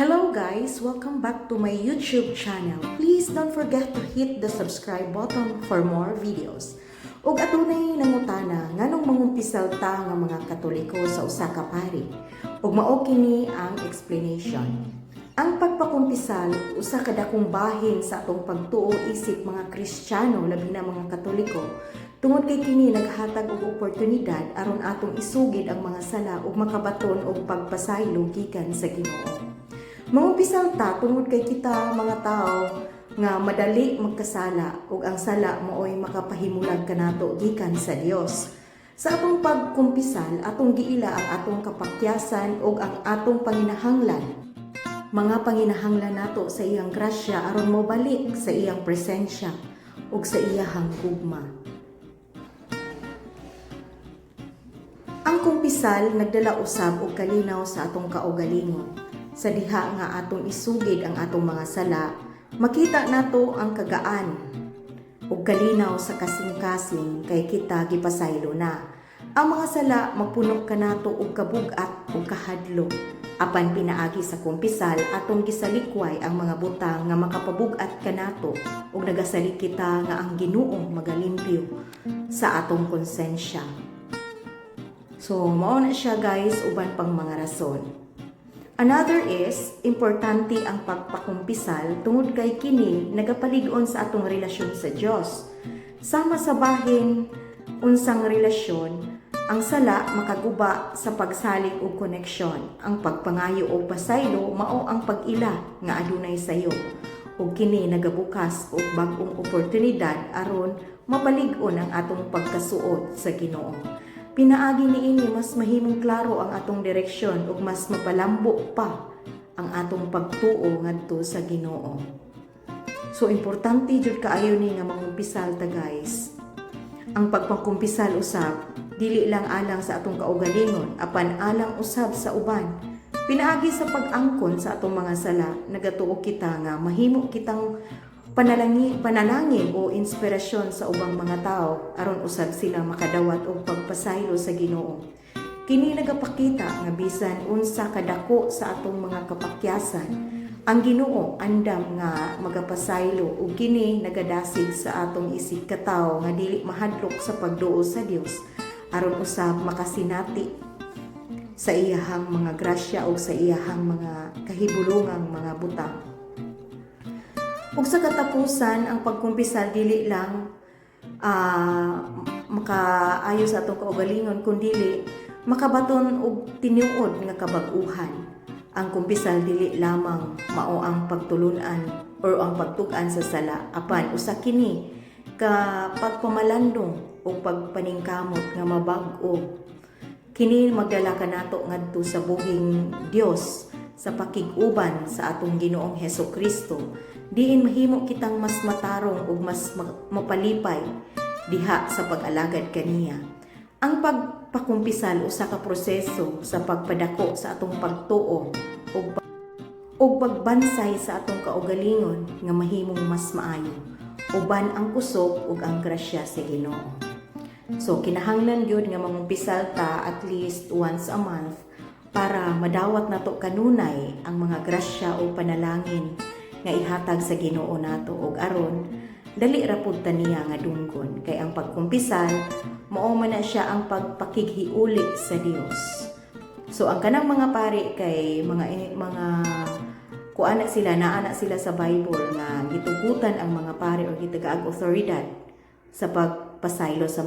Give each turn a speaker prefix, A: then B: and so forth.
A: Hello guys! Welcome back to my YouTube channel. Please don't forget to hit the subscribe button for more videos. Ug atunay nangutana nganong mangumpisal ta nga mga Katoliko sa usa ka pari. Ug mao kini ang explanation. Ang pagpakumpisal usa ka dakong bahin sa atong pagtuo isip mga Kristiyano labi na mga Katoliko tungod kay kini naghatag og oportunidad aron atong isugid ang mga sala ug makabaton og pagpasaylo gikan sa Ginoo. Mangumpisal ta tungod kay kita mga tao nga madali magkasala ug ang sala mooy makapahimulag kanato gikan sa Dios. Sa atong pagkumpisal, atong giila ang atong kapakyasan ug ang atong panginahanglan. Mga panginahanglan nato sa iyang grasya aron mobalik sa iyang presensya ug sa iyahang gugma. Ang kumpisal nagdala usab og kalinaw sa atong kaugalingon. Sa diha nga atong isugid ang atong mga sala, makita nato ang kagaan ug kalinaw sa kasing-kasing kay kita gipasaylo na. Ang mga sala magpuno kanato og kabugat ug kahadlo. Apan pinaagi sa kumpisal atong gisalikway ang mga butang nga makapabugat kanato ug nagasali kita nga ang Ginoo magalimpyo sa atong konsensya. So, mao na siya guys, uban pang mga rason. Another is, importante ang pagpakumpisal tungod kay kini nagapalig-on sa atong relasyon sa Dios. Sama sa bahin, unsang relasyon, ang sala makaguba sa pagsalig og koneksyon. Ang pagpangayo og pasaylo mao ang pag-ila nga adunay sayo. Ug kini nagabukas og bag-ong oportunidad aron mapalig-on ang atong pagkasuot sa Ginoo. Pinaagi niini mas mahimong klaro ang atong direksyon ug mas mapalambo pa ang atong pagtuo ngadto sa Ginoo. So importante jud kaayo ni nga mangumpisal ta guys. Ang pagpangkumpisal usab dili lang alang sa atong kaugalingon apan alang usab sa uban. Pinaagi sa pag-angkon sa atong mga sala nagatuo kita nga mahimo kitang panalangin, panalangin o inspirasyon sa ubang mga tao aron usab sila makadawat og pagpasaylo sa Ginoo. Kini nagapakita nga bisan unsa kadako sa atong mga kapakyasan, ang Ginoo andam nga magapasaylo ug kini nagadasig sa atong isig katawo nga dili mahadlok sa pagduo sa Dios aron usab makasinati sa iyahang mga grasya o sa iyahang mga kahibulungang mga butang. Ug sa katapusan, ang pagkumpisal dili lang ah makaayo sa atong kaugalingon kundi makabaton og tinuod nga kabag-uhan. Ang kumpisal dili lamang mao ang pagtulunan or ang pagtug-an sa sala apan usa kini ka pagpamalandong o pagpaningkamot nga mabag-o. Kini magdala kanato ngadto sa buhing Dios sa pakig-uban sa atong Ginoong Heso Kristo diin mahimo kitang mas matarong ug mas ma- mapalipay diha sa pag-alagad kaniya. Ang pagpakumpisal usa ka proseso sa pagpadako sa atong pagtuo ug ug pagbansay sa atong kaugalingon nga mahimong mas maayo. Uban ang kusog ug ang grasya sa Ginoo. So kinahanglan gyud nga mangumpisal ta at least once a month para madawat nato kanunay ang mga grasya o panalangin nga ihatag sa Ginoo nato ug aron dali ra pud ta niya nga dunggon kay ang pagkumpisal mao man na siya ang pagpakighiuli sa Dios. So ang kanang mga pari kay mga mga kuan na sila naa na sila sa Bible nga gitugutan ang mga pari o gitagaag otoridad sa pagpasaylo sa